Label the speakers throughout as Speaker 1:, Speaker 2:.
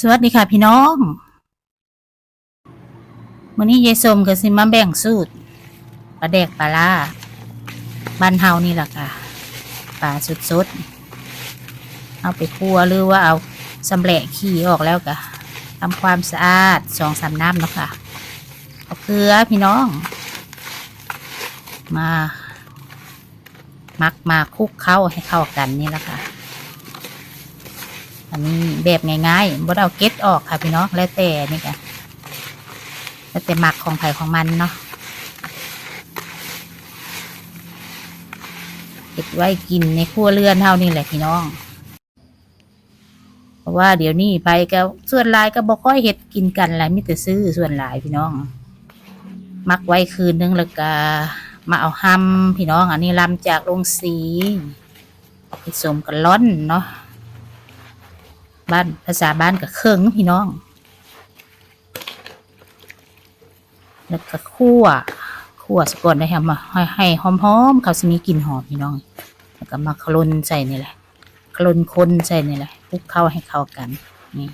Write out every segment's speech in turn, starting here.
Speaker 1: สวัสดีค่ะพี่น้องวันนี้ยายสมก็สิมาแบ่งสูตรปลาแดกปลาล่าบ้านเฮานี่แหละค่ะปลาสดๆเอาไปคั่วหรือว่าเอาสำแหละขี้ออกแล้วก็ทำความสะอาดสองสามน้ำเนาะค่ะเอาเกลือพี่น้อง มา มักมาคลุกเข้าให้เข้ากันนี่แหละค่ะ อันนี้แบบง่ายๆบ่ได้เอาเก็ตออกค่ะพี่น้องแล้วแต่นี่ค่ะแล้วแต่หมักของไผ่ของมันเนาะเก็บไว้กินในครัวเรือนเท่านี่แหละพี่น้องเพราะว่าเดี๋ยวนี้ไปก็ส่วนหลายก็บ่ค่อยเห็ดกินกันหลายมิแต่ซื้อส่วนหลายพี่น้อง มักไว้คืนนึงแล้วก็มาเอาห้ำพี่น้อง อันนี้ลำจากโรงสีผสมกับร้อนเนาะ บ้านภาษาบ้านกับเครื่องพี่น้อง แล้วก็คั่วคั่วสก่อนได้ค่ะมาให้ให้หอมๆเขาสิมีกลิ่นหอมพี่น้อง แล้วก็มาคลนใส่นี่แหละคลนคนใส่นี่แหละคลุกเข้าให้เข้ากันนี่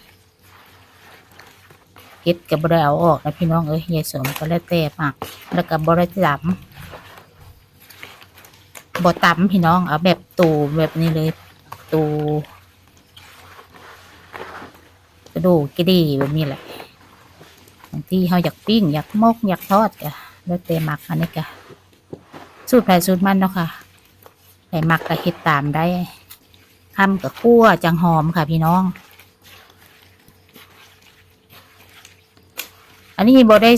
Speaker 1: เฮ็ดกับบได้เอาออกนะพี่น้องเอ้ยยายสมก็แล้วแต่มากแล้วก็บได้ตำบ่ตำพี่น้องเอาแบบตูแบบนี้เลยตู ระดูกกระดีแบบนี้แหละบางทีเขาอยากปิ้งอยากมกอยากทอดกะแล้วแต่หมักอันนี้กะสูตรไผ่สูตรมันเนาะค่ะไผ่หมักกะเฮ็ดตามได้ทำกับคั่วจังหอมค่ะพี่น้อง อันนี้บ่ได้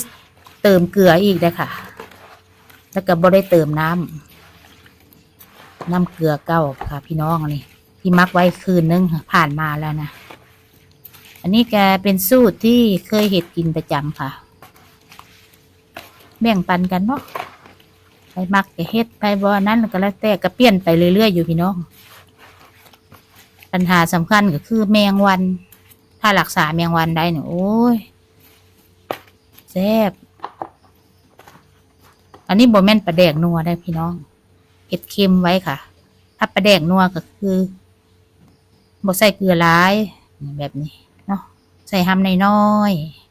Speaker 1: เติมเกลืออีกเลยค่ะ แล้วก็บ่ได้เติมน้ำน้ำเกลือเก้าค่ะพี่น้องนนี้ที่มักไว้คืนนึงผ่านมาแล้วนะ อันนี้แกเป็นสูตรที่เคยเห็ดกินประจำค่ะ แบ่งปันกันเนาะไปมักจะเฮ็ดไปบ่นั้นก็แล้วแต่ก็เปลี่ยนไปเรื่อยๆอยู่พี่น้อง ปัญหาสำคัญก็คือแมงวัน ถ้ารักษาแมงวันได้เนี่ยโอ้ยแซ่บอันนี้บ่แม่นปลาแดกนัวได้พี่น้องเผ็ดเค็มไว้ค่ะ ถ้าปลาแดกนัวก็คือบ่ใส่เกลือร้ายแบบนี้ ใส่ห้ำน้อยๆ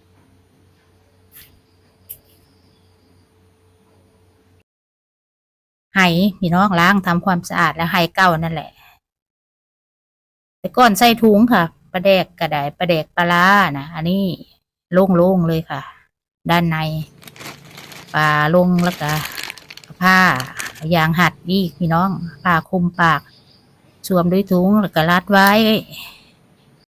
Speaker 1: ไหพี่น้องล้างทำความสะอาดแล้วไหเก้านั่นแหละ แต่ก่อนใส่ถุงค่ะปลาแดกกระไดปลาแดกปลาล่านะอันนี้โล่งๆเลยค่ะ ด้านในปลาลงแล้วก็ผ้ายางหัดอีกพี่น้องผ้าคลุมปากสวมด้วยถุงแล้วก็รัดไว้